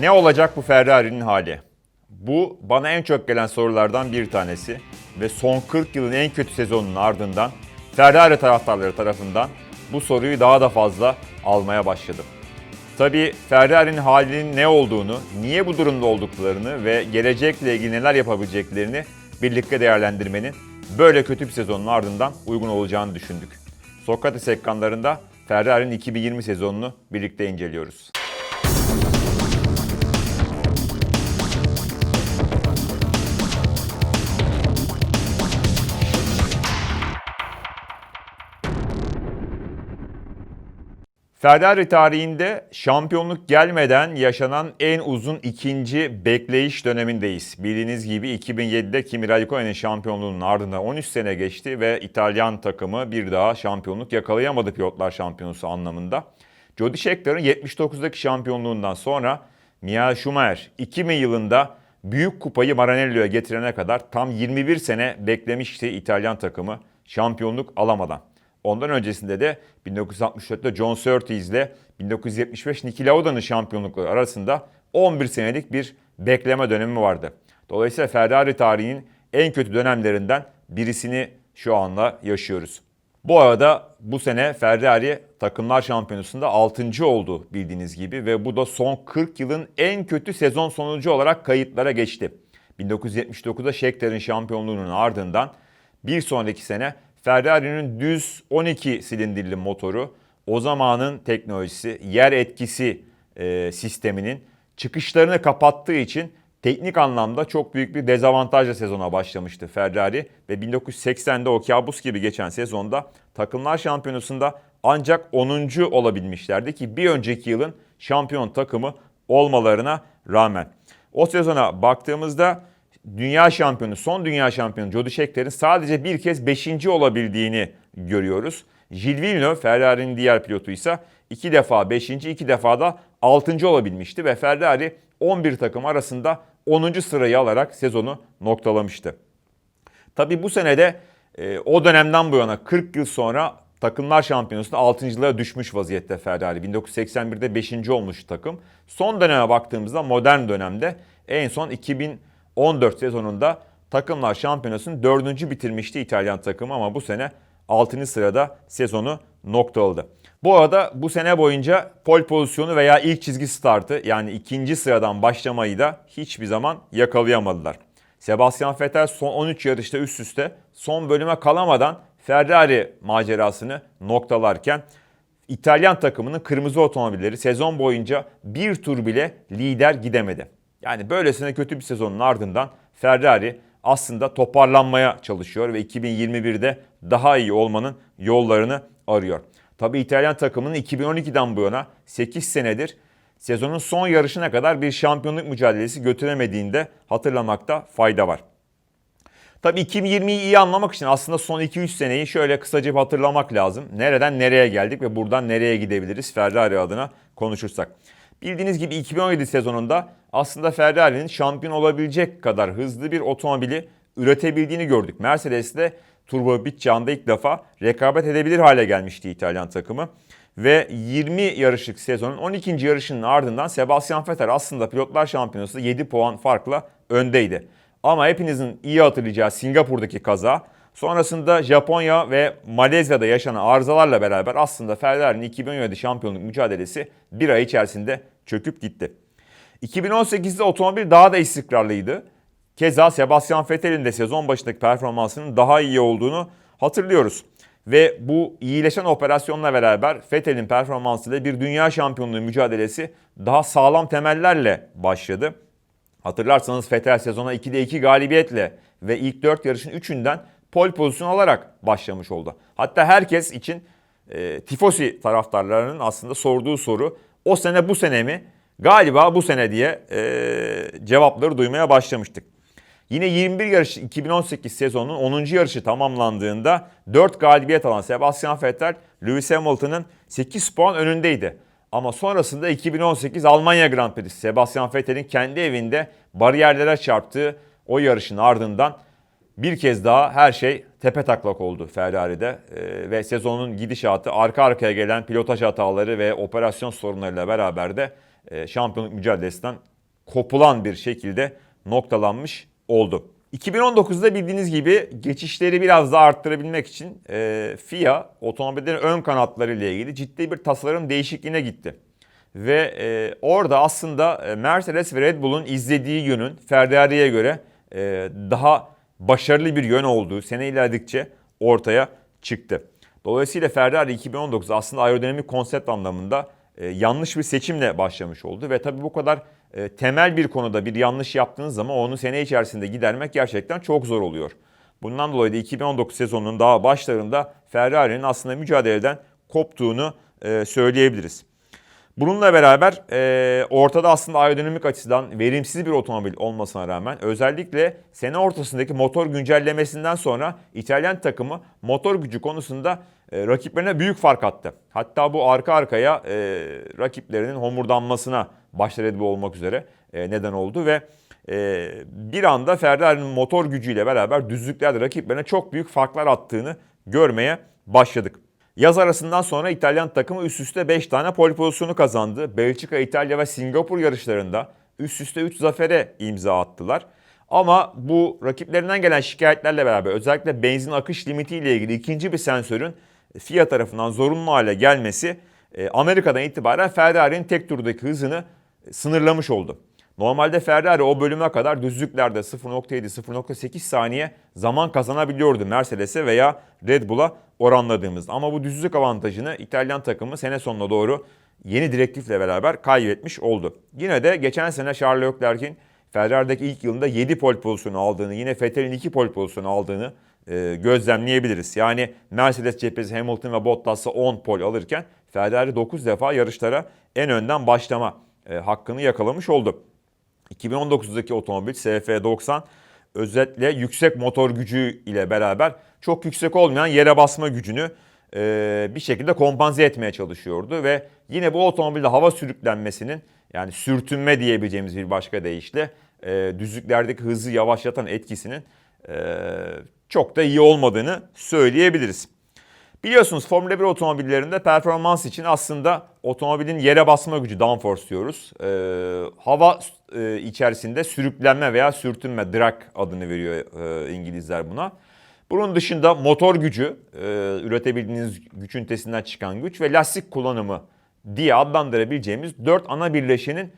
Ne olacak bu Ferrari'nin hali? Bu bana en çok gelen sorulardan bir tanesi ve son 40 yılın en kötü sezonunun ardından Ferrari taraftarları tarafından bu soruyu daha da fazla almaya başladım. Tabii Ferrari'nin halinin ne olduğunu, niye bu durumda olduklarını ve gelecekle ilgili neler yapabileceklerini birlikte değerlendirmenin böyle kötü bir sezonun ardından uygun olacağını düşündük. Sokrates ekranlarında Ferrari'nin 2020 sezonunu birlikte inceliyoruz. Ferrari tarihinde şampiyonluk gelmeden yaşanan en uzun ikinci bekleyiş dönemindeyiz. Bildiğiniz gibi 2007'de Kimi Raikkonen'in şampiyonluğunun ardından 13 sene geçti ve İtalyan takımı bir daha şampiyonluk yakalayamadı pilotlar şampiyonusu anlamında. Jody Scheckter'ın 79'daki şampiyonluğundan sonra Michael Schumacher 2000 yılında büyük kupayı Maranello'ya getirene kadar tam 21 sene beklemişti İtalyan takımı şampiyonluk alamadan. Ondan öncesinde de 1964'te John Surtees ile 1975 Niki Lauda'nın şampiyonlukları arasında 11 senelik bir bekleme dönemi vardı. Dolayısıyla Ferrari tarihinin en kötü dönemlerinden birisini şu anda yaşıyoruz. Bu arada bu sene Ferrari takımlar şampiyonasında 6. oldu bildiğiniz gibi ve bu da son 40 yılın en kötü sezon sonucu olarak kayıtlara geçti. 1979'da Scheckter'in şampiyonluğunun ardından bir sonraki sene Ferrari'nin düz 12 silindirli motoru o zamanın teknolojisi, yer etkisi e, sisteminin çıkışlarını kapattığı için teknik anlamda çok büyük bir dezavantajla sezona başlamıştı Ferrari ve 1980'de o kabus gibi geçen sezonda takımlar şampiyonasında ancak 10. olabilmişlerdi ki bir önceki yılın şampiyon takımı olmalarına rağmen. O sezona baktığımızda dünya şampiyonu, son dünya şampiyonu Jody Scheckter'in sadece bir kez 5. olabildiğini görüyoruz. Gilles Villeneuve, Ferrari'nin diğer pilotu ise iki defa 5. iki defa da 6. olabilmişti ve Ferrari 11 takım arasında 10. sırayı alarak sezonu noktalamıştı. Tabii bu senede e, o dönemden bu yana 40 yıl sonra takımlar şampiyonasında 6.lığa düşmüş vaziyette Ferrari. 1981'de 5. olmuş takım. Son döneme baktığımızda modern dönemde en son 2014 sezonunda takımlar şampiyonasını 4. bitirmişti İtalyan takımı ama bu sene 6. sırada sezonu noktaladı. Bu arada bu sene boyunca pol pozisyonu veya ilk çizgi startı yani ikinci sıradan başlamayı da hiçbir zaman yakalayamadılar. Sebastian Vettel son 13 yarışta üst üste son bölüme kalamadan Ferrari macerasını noktalarken İtalyan takımının kırmızı otomobilleri sezon boyunca bir tur bile lider gidemedi. Yani böylesine kötü bir sezonun ardından Ferrari aslında toparlanmaya çalışıyor ve 2021'de daha iyi olmanın yollarını arıyor. Tabii İtalyan takımının 2012'den bu yana 8 senedir sezonun son yarışına kadar bir şampiyonluk mücadelesi götüremediğinde hatırlamakta fayda var. Tabii 2020'yi iyi anlamak için aslında son 2-3 seneyi şöyle kısaca bir hatırlamak lazım. Nereden nereye geldik ve buradan nereye gidebiliriz Ferrari adına konuşursak. Bildiğiniz gibi 2017 sezonunda aslında Ferrari'nin şampiyon olabilecek kadar hızlı bir otomobili üretebildiğini gördük. Mercedes'le turbo bit çağında ilk defa rekabet edebilir hale gelmişti İtalyan takımı. Ve 20 yarışlık sezonun 12. yarışının ardından Sebastian Vettel aslında pilotlar şampiyonasında 7 puan farkla öndeydi. Ama hepinizin iyi hatırlayacağı Singapur'daki kaza sonrasında Japonya ve Malezya'da yaşanan arızalarla beraber aslında Ferrari'nin 2017 şampiyonluk mücadelesi bir ay içerisinde çöküp gitti. 2018'de otomobil daha da istikrarlıydı. Keza Sebastian Vettel'in de sezon başındaki performansının daha iyi olduğunu hatırlıyoruz. Ve bu iyileşen operasyonla beraber Vettel'in performansıyla bir dünya şampiyonluğu mücadelesi daha sağlam temellerle başladı. Hatırlarsanız Vettel sezona 2'de 2 galibiyetle ve ilk 4 yarışın 3'ünden pol pozisyon alarak başlamış oldu. Hatta herkes için e, Tifosi taraftarlarının aslında sorduğu soru o sene bu sene mi? Galiba bu sene diye e, cevapları duymaya başlamıştık. Yine 21 yarış 2018 sezonunun 10. yarışı tamamlandığında 4 galibiyet alan Sebastian Vettel Lewis Hamilton'ın 8 puan önündeydi. Ama sonrasında 2018 Almanya Grand Prix Sebastian Vettel'in kendi evinde bariyerlere çarptığı o yarışın ardından bir kez daha her şey tepe taklak oldu Ferrari'de ee, ve sezonun gidişatı arka arkaya gelen pilotaj hataları ve operasyon sorunlarıyla beraber de şampiyonluk mücadelesinden kopulan bir şekilde noktalanmış oldu. 2019'da bildiğiniz gibi geçişleri biraz daha arttırabilmek için e, FIA otomobillerin ön kanatları ile ilgili ciddi bir tasarım değişikliğine gitti. Ve e, orada aslında e, Mercedes ve Red Bull'un izlediği yönün Ferrari'ye göre e, daha başarılı bir yön olduğu sene ilerledikçe ortaya çıktı. Dolayısıyla Ferrari 2019 aslında aerodinamik konsept anlamında e, yanlış bir seçimle başlamış oldu. Ve tabii bu kadar e, temel bir konuda bir yanlış yaptığınız zaman onu sene içerisinde gidermek gerçekten çok zor oluyor. Bundan dolayı da 2019 sezonunun daha başlarında Ferrari'nin aslında mücadeleden koptuğunu e, söyleyebiliriz. Bununla beraber ortada aslında aerodinamik açıdan verimsiz bir otomobil olmasına rağmen özellikle sene ortasındaki motor güncellemesinden sonra İtalyan takımı motor gücü konusunda e, rakiplerine büyük fark attı. Hatta bu arka arkaya e, rakiplerinin homurdanmasına başta Red olmak üzere e, neden oldu ve e, bir anda Ferrari'nin motor gücüyle beraber düzlüklerde rakiplerine çok büyük farklar attığını görmeye başladık. Yaz arasından sonra İtalyan takımı üst üste 5 tane pole pozisyonu kazandı. Belçika, İtalya ve Singapur yarışlarında üst üste 3 zafere imza attılar. Ama bu rakiplerinden gelen şikayetlerle beraber özellikle benzin akış limiti ile ilgili ikinci bir sensörün FIA tarafından zorunlu hale gelmesi e, Amerika'dan itibaren Ferrari'nin tek turdaki hızını sınırlamış oldu. Normalde Ferrari o bölüme kadar düzlüklerde 0.7-0.8 saniye zaman kazanabiliyordu Mercedes'e veya Red Bull'a oranladığımızda. Ama bu düzlük avantajını İtalyan takımı sene sonuna doğru yeni direktifle beraber kaybetmiş oldu. Yine de geçen sene Charles Leclerc'in Ferrari'deki ilk yılında 7 pole pozisyonu aldığını, yine Vettel'in 2 pole pozisyonu aldığını gözlemleyebiliriz. Yani Mercedes cephesi Hamilton ve Bottas'a 10 pole alırken Ferrari 9 defa yarışlara en önden başlama e, hakkını yakalamış oldu. 2019'daki otomobil SF90 özetle yüksek motor gücü ile beraber çok yüksek olmayan yere basma gücünü e, bir şekilde kompanze etmeye çalışıyordu ve yine bu otomobilde hava sürüklenmesinin yani sürtünme diyebileceğimiz bir başka deyişle e, düzlüklerdeki hızı yavaşlatan etkisinin e, çok da iyi olmadığını söyleyebiliriz. Biliyorsunuz Formula 1 otomobillerinde performans için aslında otomobilin yere basma gücü downforce diyoruz. Ee, hava e, içerisinde sürüklenme veya sürtünme drag adını veriyor e, İngilizler buna. Bunun dışında motor gücü, e, üretebildiğiniz güç ünitesinden çıkan güç ve lastik kullanımı diye adlandırabileceğimiz dört ana birleşenin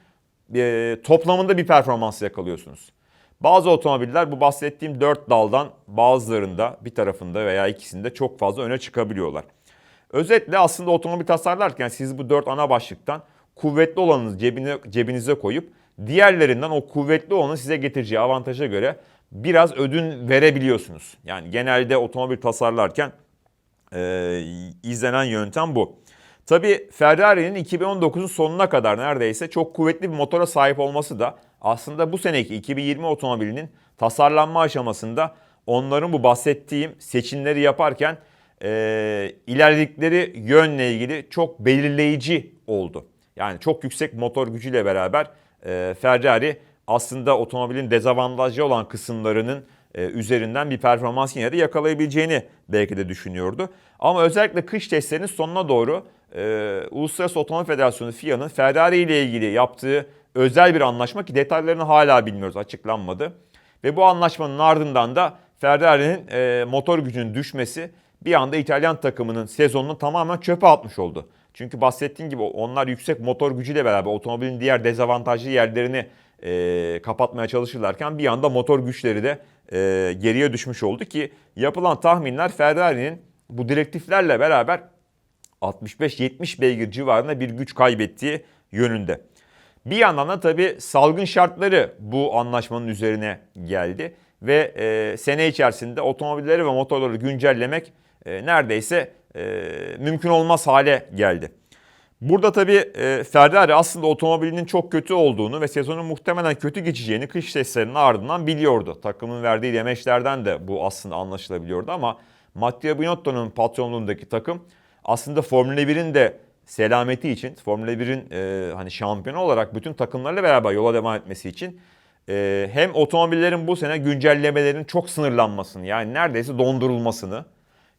e, toplamında bir performans yakalıyorsunuz. Bazı otomobiller bu bahsettiğim dört daldan bazılarında bir tarafında veya ikisinde çok fazla öne çıkabiliyorlar. Özetle aslında otomobil tasarlarken siz bu dört ana başlıktan kuvvetli olanınızı cebine, cebinize koyup diğerlerinden o kuvvetli olanı size getireceği avantaja göre biraz ödün verebiliyorsunuz. Yani genelde otomobil tasarlarken e, izlenen yöntem bu. Tabii Ferrari'nin 2019'un sonuna kadar neredeyse çok kuvvetli bir motora sahip olması da aslında bu seneki 2020 otomobilinin tasarlanma aşamasında onların bu bahsettiğim seçimleri yaparken e, ilerledikleri yönle ilgili çok belirleyici oldu. Yani çok yüksek motor gücüyle beraber e, Ferrari aslında otomobilin dezavantajlı olan kısımlarının e, üzerinden bir performans yine de yakalayabileceğini belki de düşünüyordu. Ama özellikle kış testlerinin sonuna doğru e, Uluslararası Otomobil Federasyonu FIA'nın Ferrari ile ilgili yaptığı özel bir anlaşma ki detaylarını hala bilmiyoruz açıklanmadı. Ve bu anlaşmanın ardından da Ferrari'nin e, motor gücünün düşmesi bir anda İtalyan takımının sezonunu tamamen çöpe atmış oldu. Çünkü bahsettiğim gibi onlar yüksek motor gücüyle beraber otomobilin diğer dezavantajlı yerlerini e, kapatmaya çalışırlarken bir anda motor güçleri de e, geriye düşmüş oldu ki yapılan tahminler Ferrari'nin bu direktiflerle beraber 65-70 beygir civarında bir güç kaybettiği yönünde. Bir yandan da tabii salgın şartları bu anlaşmanın üzerine geldi ve e, sene içerisinde otomobilleri ve motorları güncellemek e, neredeyse e, mümkün olmaz hale geldi. Burada tabii e, Ferrari aslında otomobilinin çok kötü olduğunu ve sezonun muhtemelen kötü geçeceğini kış testlerinin ardından biliyordu. Takımın verdiği demeçlerden de bu aslında anlaşılabiliyordu ama Matteo Binotto'nun patronluğundaki takım aslında Formula 1'in de selameti için, Formula 1'in e, hani şampiyonu olarak bütün takımlarla beraber yola devam etmesi için e, hem otomobillerin bu sene güncellemelerinin çok sınırlanmasını yani neredeyse dondurulmasını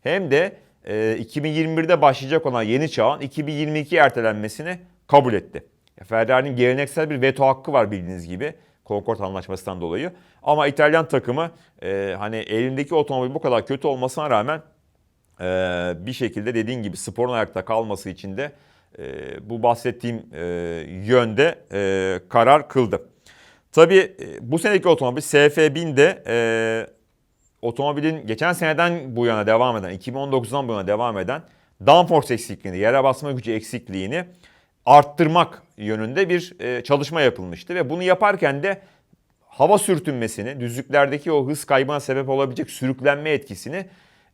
hem de e, 2021'de başlayacak olan yeni çağın 2022 ertelenmesini kabul etti. Ferrari'nin geleneksel bir veto hakkı var bildiğiniz gibi. Concord Anlaşması'ndan dolayı. Ama İtalyan takımı e, hani elindeki otomobil bu kadar kötü olmasına rağmen e, bir şekilde dediğin gibi sporun ayakta kalması için de e, bu bahsettiğim e, yönde e, karar kıldı. Tabii e, bu seneki otomobil SF1000'de e, otomobilin geçen seneden bu yana devam eden, 2019'dan bu yana devam eden downforce eksikliğini, yere basma gücü eksikliğini arttırmak yönünde bir e, çalışma yapılmıştı. Ve bunu yaparken de hava sürtünmesini, düzlüklerdeki o hız kaybına sebep olabilecek sürüklenme etkisini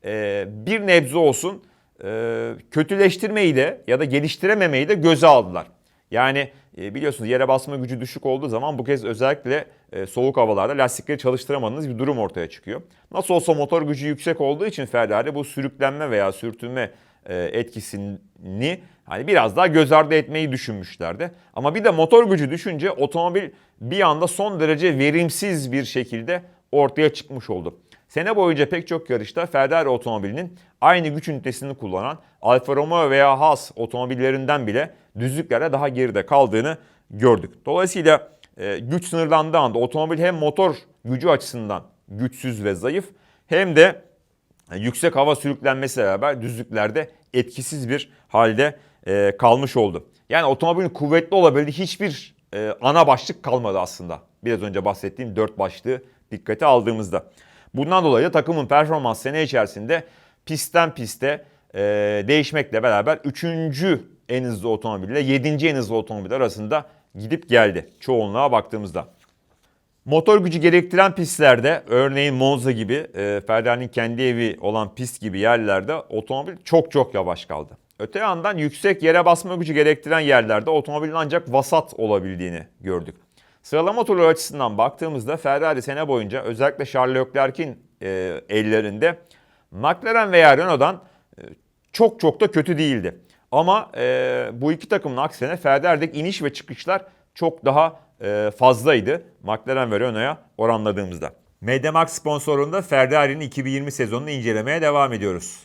e, bir nebze olsun e, kötüleştirmeyi de ya da geliştirememeyi de göze aldılar. Yani e, biliyorsunuz yere basma gücü düşük olduğu zaman bu kez özellikle e, soğuk havalarda lastikleri çalıştıramadığınız bir durum ortaya çıkıyor. Nasıl olsa motor gücü yüksek olduğu için Ferrari bu sürüklenme veya sürtünme e, etkisini hani biraz daha göz ardı etmeyi düşünmüşlerdi. Ama bir de motor gücü düşünce otomobil bir anda son derece verimsiz bir şekilde ortaya çıkmış oldu. Sene boyunca pek çok yarışta Ferrari otomobilinin aynı güç ünitesini kullanan Alfa Romeo veya Haas otomobillerinden bile düzlüklerde daha geride kaldığını gördük. Dolayısıyla e, güç sınırlandığı anda otomobil hem motor gücü açısından güçsüz ve zayıf hem de e, yüksek hava sürüklenmesi beraber düzlüklerde etkisiz bir halde e, kalmış oldu. Yani otomobilin kuvvetli olabildiği hiçbir e, ana başlık kalmadı aslında. Biraz önce bahsettiğim dört başlığı dikkate aldığımızda. Bundan dolayı da takımın performans sene içerisinde pistten piste e, değişmekle beraber 3. en hızlı otomobille 7. en hızlı otomobil arasında gidip geldi çoğunluğa baktığımızda. Motor gücü gerektiren pistlerde örneğin Monza gibi e, Ferrari'nin kendi evi olan pist gibi yerlerde otomobil çok çok yavaş kaldı. Öte yandan yüksek yere basma gücü gerektiren yerlerde otomobilin ancak vasat olabildiğini gördük. Sıralama turları açısından baktığımızda Ferrari sene boyunca özellikle Charles Leclerc'in e, ellerinde McLaren veya Renault'dan e, çok çok da kötü değildi. Ama e, bu iki takımın aksine Ferrari'deki iniş ve çıkışlar çok daha e, fazlaydı McLaren ve Renault'a oranladığımızda. Mediamarkt sponsorluğunda Ferrari'nin 2020 sezonunu incelemeye devam ediyoruz.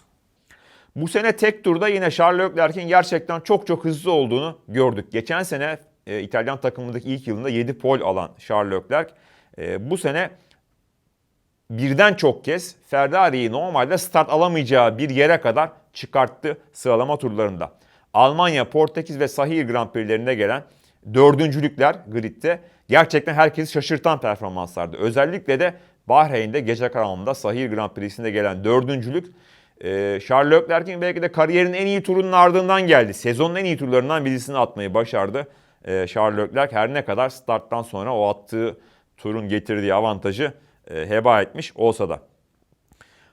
Bu sene tek turda yine Charles Leclerc'in gerçekten çok çok hızlı olduğunu gördük. Geçen sene e, İtalyan takımındaki ilk yılında 7 pol alan Charles Leclerc e, bu sene birden çok kez Ferrari'yi normalde start alamayacağı bir yere kadar çıkarttı sıralama turlarında. Almanya, Portekiz ve Sahir Grand Prix'lerinde gelen dördüncülükler gridde gerçekten herkesi şaşırtan performanslardı. Özellikle de Bahreyn'de gece karanlığında Sahir Grand Prix'sinde gelen dördüncülük e, Charles Leclerc'in belki de kariyerin en iyi turunun ardından geldi. Sezonun en iyi turlarından birisini atmayı başardı. E, Charles Leclerc her ne kadar starttan sonra o attığı turun getirdiği avantajı e, heba etmiş olsa da.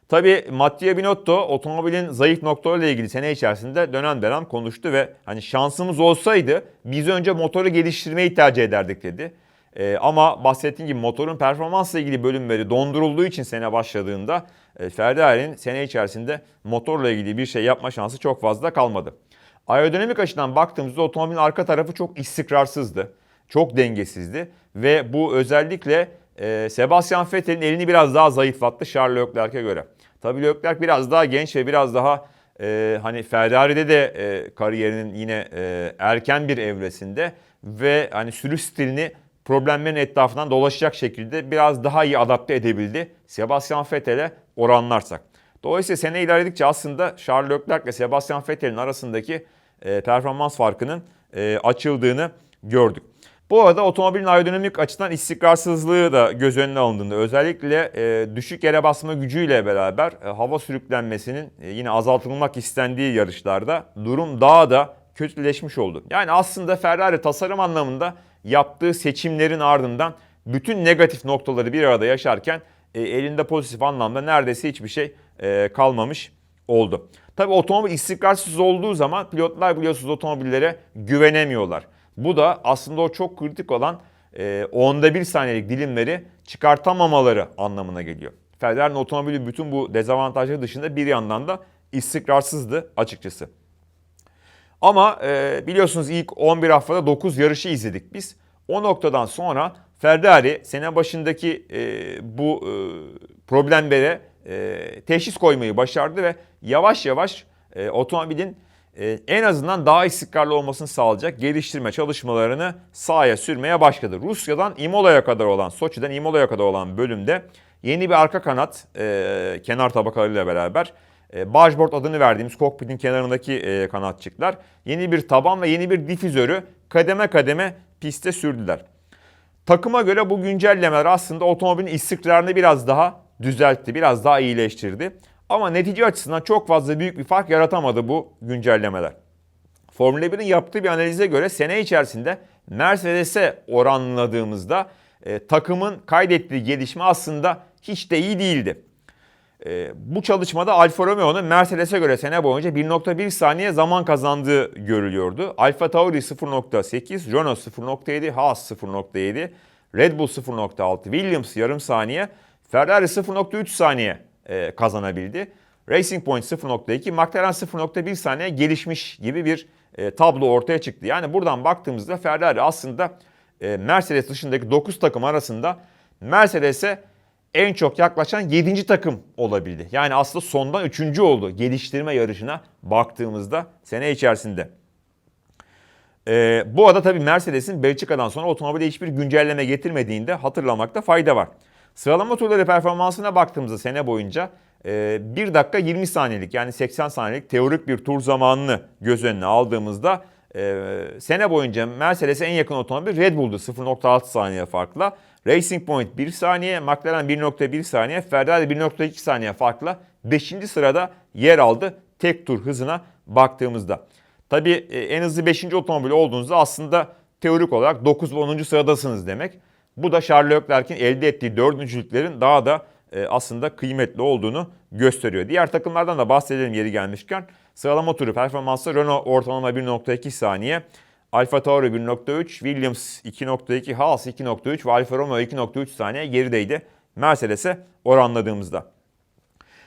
Tabii Mattia Binotto otomobilin zayıf noktalarıyla ilgili sene içerisinde dönem dönem konuştu ve hani şansımız olsaydı biz önce motoru geliştirmeyi tercih ederdik dedi. Ee, ama bahsettiğim gibi motorun performansla ilgili bölümleri dondurulduğu için sene başladığında e, Ferrari'nin sene içerisinde motorla ilgili bir şey yapma şansı çok fazla kalmadı. Aerodinamik açıdan baktığımızda otomobilin arka tarafı çok istikrarsızdı. Çok dengesizdi ve bu özellikle e, Sebastian Vettel'in elini biraz daha zayıflattı Charles Leclerc'e göre. Tabii Leclerc biraz daha genç ve biraz daha e, hani Ferrari'de de e, kariyerinin yine e, erken bir evresinde ve hani sürüş stilini problemlerin etrafından dolaşacak şekilde biraz daha iyi adapte edebildi Sebastian Vettel'e oranlarsak. Dolayısıyla sene ilerledikçe aslında Charles Leclerc ile Sebastian Vettel'in arasındaki e, performans farkının e, açıldığını gördük. Bu arada otomobilin aerodinamik açıdan istikrarsızlığı da göz önüne alındığında özellikle e, düşük yere basma gücüyle beraber hava sürüklenmesinin yine azaltılmak istendiği yarışlarda durum daha da kötüleşmiş oldu. Yani aslında Ferrari tasarım anlamında yaptığı seçimlerin ardından bütün negatif noktaları bir arada yaşarken elinde pozitif anlamda neredeyse hiçbir şey kalmamış oldu. Tabi otomobil istikrarsız olduğu zaman pilotlar biliyorsunuz otomobillere güvenemiyorlar. Bu da aslında o çok kritik olan e, onda bir saniyelik dilimleri çıkartamamaları anlamına geliyor. Ferrari'nin otomobili bütün bu dezavantajları dışında bir yandan da istikrarsızdı açıkçası. Ama e, biliyorsunuz ilk 11 haftada 9 yarışı izledik biz. O noktadan sonra Ferrari sene başındaki e, bu e, problemlere e, teşhis koymayı başardı ve yavaş yavaş e, otomobilin e, en azından daha istikrarlı olmasını sağlayacak geliştirme çalışmalarını sahaya sürmeye başladı. Rusya'dan Imola'ya kadar olan, Soçi'den Imola'ya kadar olan bölümde yeni bir arka kanat e, kenar tabakalarıyla beraber e, Bargeboard adını verdiğimiz kokpitin kenarındaki e, kanatçıklar yeni bir taban ve yeni bir difüzörü kademe kademe piste sürdüler. Takıma göre bu güncellemeler aslında otomobilin istikrarını biraz daha düzeltti, biraz daha iyileştirdi. Ama netice açısından çok fazla büyük bir fark yaratamadı bu güncellemeler. Formula 1'in yaptığı bir analize göre sene içerisinde Mercedes'e oranladığımızda e, takımın kaydettiği gelişme aslında hiç de iyi değildi. E, bu çalışmada Alfa Romeo'nun Mercedes'e göre sene boyunca 1.1 saniye zaman kazandığı görülüyordu. Alfa Tauri 0.8, Renault 0.7, Haas 0.7, Red Bull 0.6, Williams yarım saniye, Ferrari 0.3 saniye e, kazanabildi. Racing Point 0.2, McLaren 0.1 saniye gelişmiş gibi bir e, tablo ortaya çıktı. Yani buradan baktığımızda Ferrari aslında e, Mercedes dışındaki 9 takım arasında Mercedes'e en çok yaklaşan 7. takım olabildi. Yani aslında sondan 3. oldu geliştirme yarışına baktığımızda sene içerisinde. Ee, bu arada tabii Mercedes'in Belçika'dan sonra otomobile hiçbir güncelleme getirmediğinde hatırlamakta fayda var. Sıralama turları performansına baktığımızda sene boyunca e, 1 dakika 20 saniyelik yani 80 saniyelik teorik bir tur zamanını göz önüne aldığımızda e, sene boyunca Mercedes'e en yakın otomobil Red Bull'du 0.6 saniye farkla. Racing Point 1 saniye, McLaren 1.1 saniye, Ferrari 1.2 saniye farkla 5. sırada yer aldı tek tur hızına baktığımızda. Tabii e, en hızlı 5. otomobil olduğunuzda aslında teorik olarak 9 ve 10. sıradasınız demek. Bu da Charles Leclerc'in elde ettiği dördüncülüklerin daha da e, aslında kıymetli olduğunu gösteriyor. Diğer takımlardan da bahsedelim yeri gelmişken. Sıralama turu performansı Renault ortalama 1.2 saniye, Alfa Tauri 1.3, Williams 2.2, Haas 2.3 ve Alfa Romeo 2.3 saniye gerideydi Mercedes'e oranladığımızda.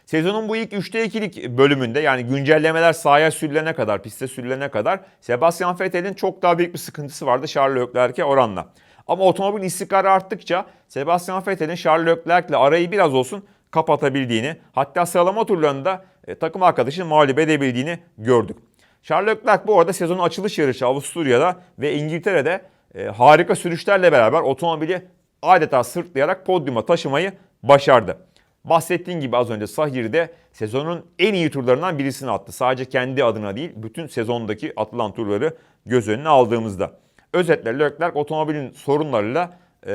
Sezonun bu ilk 3'te 2'lik bölümünde yani güncellemeler sahaya sürülene kadar, piste sürülene kadar Sebastian Vettel'in çok daha büyük bir sıkıntısı vardı Charles Leclerc'e oranla. Ama otomobil istikrarı arttıkça Sebastian Vettel'in Charles Leclerc'le arayı biraz olsun kapatabildiğini, hatta sıralama turlarında e, takım arkadaşını mağlup edebildiğini gördük. Charles Leclerc bu arada sezonun açılış yarışı Avusturya'da ve İngiltere'de e, harika sürüşlerle beraber otomobili adeta sırtlayarak podyuma taşımayı başardı. Bahsettiğim gibi az önce Sahir'de sezonun en iyi turlarından birisini attı. Sadece kendi adına değil, bütün sezondaki atılan turları göz önüne aldığımızda. Özetle Leclerc otomobilin sorunlarıyla e,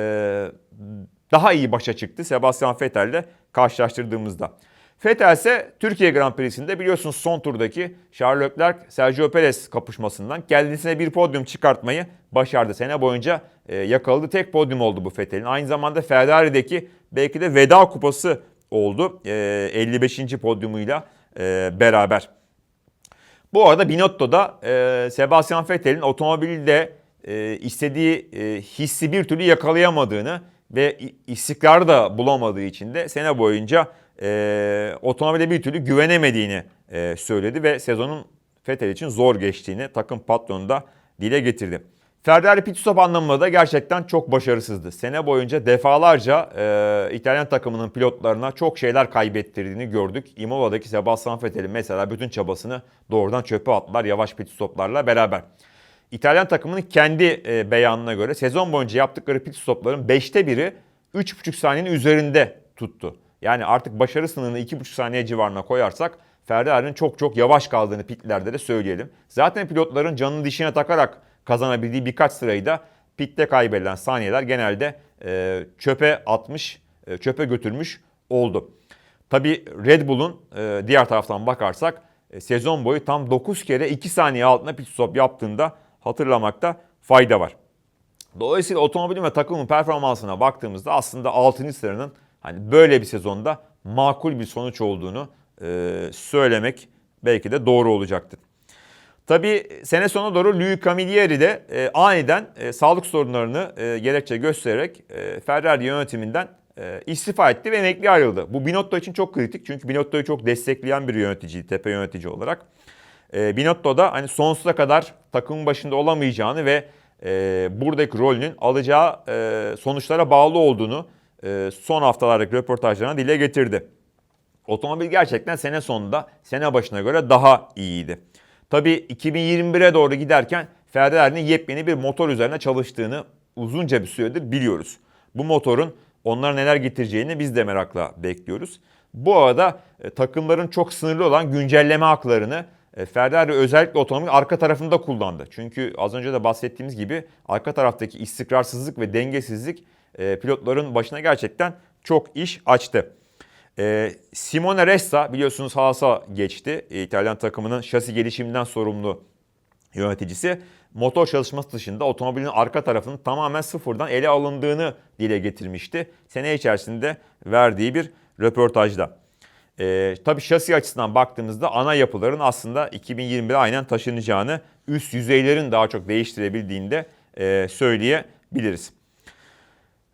daha iyi başa çıktı Sebastian Vettel'le karşılaştırdığımızda. Vettel ise Türkiye Grand Prix'sinde biliyorsunuz son turdaki Charles Leclerc Sergio Perez kapışmasından kendisine bir podyum çıkartmayı başardı. Sene boyunca e, yakaladığı tek podyum oldu bu Vettel'in. Aynı zamanda Ferrari'deki belki de veda kupası oldu. E, 55. podyumuyla e, beraber. Bu arada Binotto'da e, Sebastian Vettel'in otomobilde e, istediği e, hissi bir türlü yakalayamadığını ve istikrarı da bulamadığı için de sene boyunca e, otomobile bir türlü güvenemediğini e, söyledi ve sezonun Vettel için zor geçtiğini takım patronu da dile getirdi. Ferrari pit stop anlamında da gerçekten çok başarısızdı. Sene boyunca defalarca e, İtalyan takımının pilotlarına çok şeyler kaybettirdiğini gördük. Imola'daki Sebastian Vettel'in mesela bütün çabasını doğrudan çöpe attılar yavaş pit stoplarla beraber. İtalyan takımının kendi e, beyanına göre sezon boyunca yaptıkları pit stopların 5'te biri 3,5 saniyenin üzerinde tuttu. Yani artık başarı sınırını 2,5 saniye civarına koyarsak Ferrari'nin çok çok yavaş kaldığını pitlerde de söyleyelim. Zaten pilotların canını dişine takarak kazanabildiği birkaç sırayı da pitte kaybedilen saniyeler genelde e, çöpe atmış, e, çöpe götürmüş oldu. Tabi Red Bull'un diğer taraftan bakarsak sezon boyu tam 9 kere 2 saniye altında pit stop yaptığında hatırlamakta fayda var. Dolayısıyla otomobilin ve takımın performansına baktığımızda aslında 6. sıranın hani böyle bir sezonda makul bir sonuç olduğunu e, söylemek belki de doğru olacaktır. Tabii sene sonuna doğru Louis Camilleri de e, aniden e, sağlık sorunlarını e, gerekçe göstererek e, Ferrari yönetiminden e, istifa etti ve emekli ayrıldı. Bu Binotto için çok kritik çünkü Binotto'yu çok destekleyen bir yönetici, tepe yönetici olarak. E, Binotto da hani sonsuza kadar takımın başında olamayacağını ve e, buradaki rolünün alacağı e, sonuçlara bağlı olduğunu e, son haftalardaki röportajlarına dile getirdi. Otomobil gerçekten sene sonunda sene başına göre daha iyiydi. Tabii 2021'e doğru giderken Ferrari'nin yepyeni bir motor üzerine çalıştığını uzunca bir süredir biliyoruz. Bu motorun onlara neler getireceğini biz de merakla bekliyoruz. Bu arada e, takımların çok sınırlı olan güncelleme haklarını Ferrari özellikle otomobil arka tarafında kullandı. Çünkü az önce de bahsettiğimiz gibi arka taraftaki istikrarsızlık ve dengesizlik e, pilotların başına gerçekten çok iş açtı. E, Simone Resta biliyorsunuz Haas'a geçti. E, İtalyan takımının şasi gelişiminden sorumlu yöneticisi. Motor çalışması dışında otomobilin arka tarafının tamamen sıfırdan ele alındığını dile getirmişti. Sene içerisinde verdiği bir röportajda. Ee, tabii şasi açısından baktığımızda ana yapıların aslında 2021'de aynen taşınacağını, üst yüzeylerin daha çok değiştirebildiğini de e, söyleyebiliriz.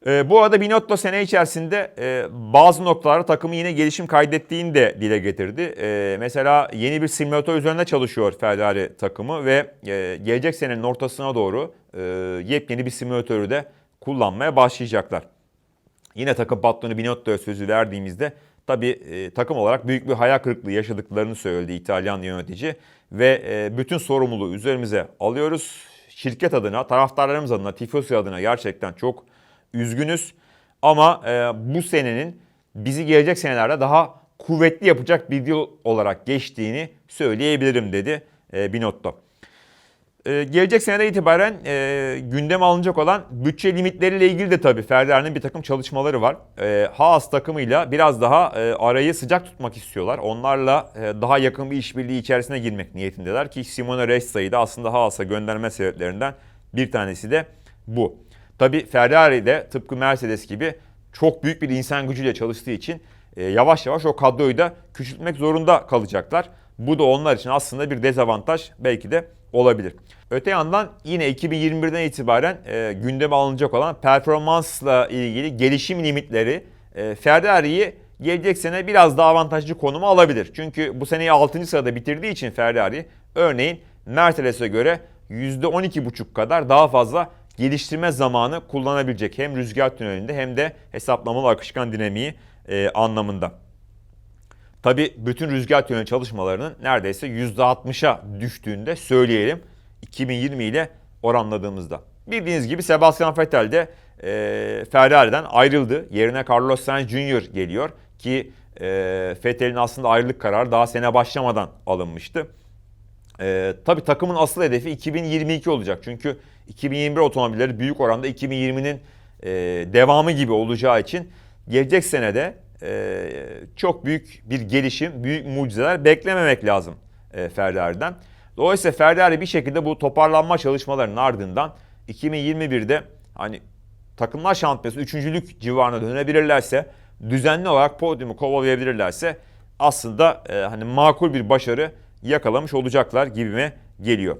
E, bu arada Binotto sene içerisinde e, bazı noktalarda takımı yine gelişim kaydettiğini de dile getirdi. E, mesela yeni bir simülatör üzerinde çalışıyor Ferrari takımı ve e, gelecek senenin ortasına doğru e, yepyeni bir simülatörü de kullanmaya başlayacaklar. Yine takım patronu Binotto'ya sözü verdiğimizde tabii e, takım olarak büyük bir hayal kırıklığı yaşadıklarını söyledi İtalyan yönetici ve e, bütün sorumluluğu üzerimize alıyoruz. Şirket adına, taraftarlarımız adına, tifosi adına gerçekten çok üzgünüz. Ama e, bu senenin bizi gelecek senelerde daha kuvvetli yapacak bir yıl olarak geçtiğini söyleyebilirim dedi e, Binotto. E, gelecek seneden itibaren e, gündeme alınacak olan bütçe limitleriyle ilgili de tabii Ferrari'nin bir takım çalışmaları var. E, Haas takımıyla biraz daha e, arayı sıcak tutmak istiyorlar. Onlarla e, daha yakın bir işbirliği içerisine girmek niyetindeler ki Simone Resta'yı da aslında Haas'a gönderme sebeplerinden bir tanesi de bu. Tabii Ferrari de tıpkı Mercedes gibi çok büyük bir insan gücüyle çalıştığı için e, yavaş yavaş o kadroyu da küçültmek zorunda kalacaklar. Bu da onlar için aslında bir dezavantaj belki de olabilir. Öte yandan yine 2021'den itibaren e, gündeme alınacak olan performansla ilgili gelişim limitleri e, Ferrari'yi gelecek sene biraz daha avantajlı konuma alabilir. Çünkü bu seneyi 6. sırada bitirdiği için Ferrari örneğin Mercedes'e göre %12,5 kadar daha fazla geliştirme zamanı kullanabilecek. Hem rüzgar tünelinde hem de hesaplamalı akışkan dinamiği e, anlamında. Tabi bütün rüzgar tüneli çalışmalarının neredeyse %60'a düştüğünde söyleyelim 2020 ile oranladığımızda. Bildiğiniz gibi Sebastian Vettel de e, Ferrari'den ayrıldı. Yerine Carlos Sainz Jr. geliyor ki e, Vettel'in aslında ayrılık kararı daha sene başlamadan alınmıştı. E, tabii takımın asıl hedefi 2022 olacak. Çünkü 2021 otomobilleri büyük oranda 2020'nin e, devamı gibi olacağı için gelecek senede e, çok büyük bir gelişim, büyük mucizeler beklememek lazım e, Ferrari'den. Dolayısıyla Ferrari bir şekilde bu toparlanma çalışmalarının ardından 2021'de hani takımlar şampiyonası üçüncülük civarına dönebilirlerse, düzenli olarak podyumu kovalayabilirlerse aslında e, hani makul bir başarı yakalamış olacaklar gibime geliyor.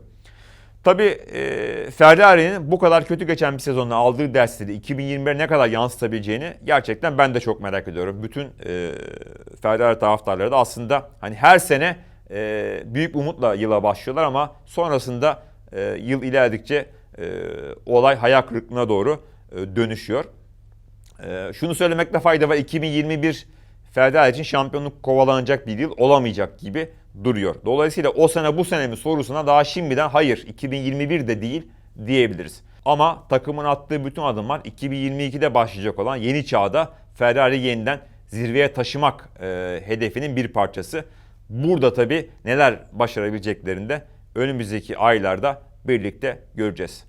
Tabii e, Ferrari'nin bu kadar kötü geçen bir sezonda aldığı dersleri 2021'e ne kadar yansıtabileceğini gerçekten ben de çok merak ediyorum. Bütün e, Ferrari taraftarları da aslında hani her sene e, büyük umutla yıla başlıyorlar ama sonrasında e, yıl ilerledikçe e, olay hayal kırıklığına doğru e, dönüşüyor. E, şunu söylemekte fayda var 2021 Ferrari için şampiyonluk kovalanacak bir yıl olamayacak gibi duruyor. Dolayısıyla o sene bu sene mi sorusuna daha şimdiden hayır 2021 de değil diyebiliriz. Ama takımın attığı bütün adımlar 2022'de başlayacak olan yeni çağda Ferrari yeniden zirveye taşımak e, hedefinin bir parçası. Burada tabi neler başarabileceklerini de önümüzdeki aylarda birlikte göreceğiz.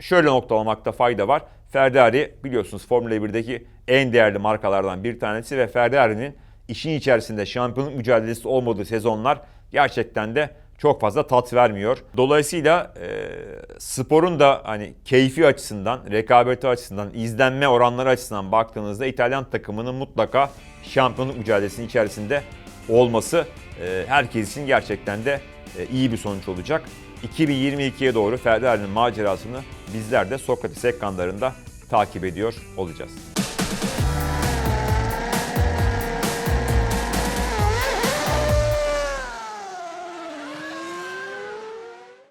Şöyle noktalamakta fayda var. Ferrari biliyorsunuz Formula 1'deki en değerli markalardan bir tanesi ve Ferrari'nin işin içerisinde şampiyonluk mücadelesi olmadığı sezonlar gerçekten de çok fazla tat vermiyor. Dolayısıyla e, sporun da hani keyfi açısından, rekabeti açısından, izlenme oranları açısından baktığınızda İtalyan takımının mutlaka şampiyonluk mücadelesinin içerisinde olması e, herkes için gerçekten de e, iyi bir sonuç olacak. 2022'ye doğru Ferrari'nin macerasını bizler de Sokrates ekranlarında takip ediyor olacağız.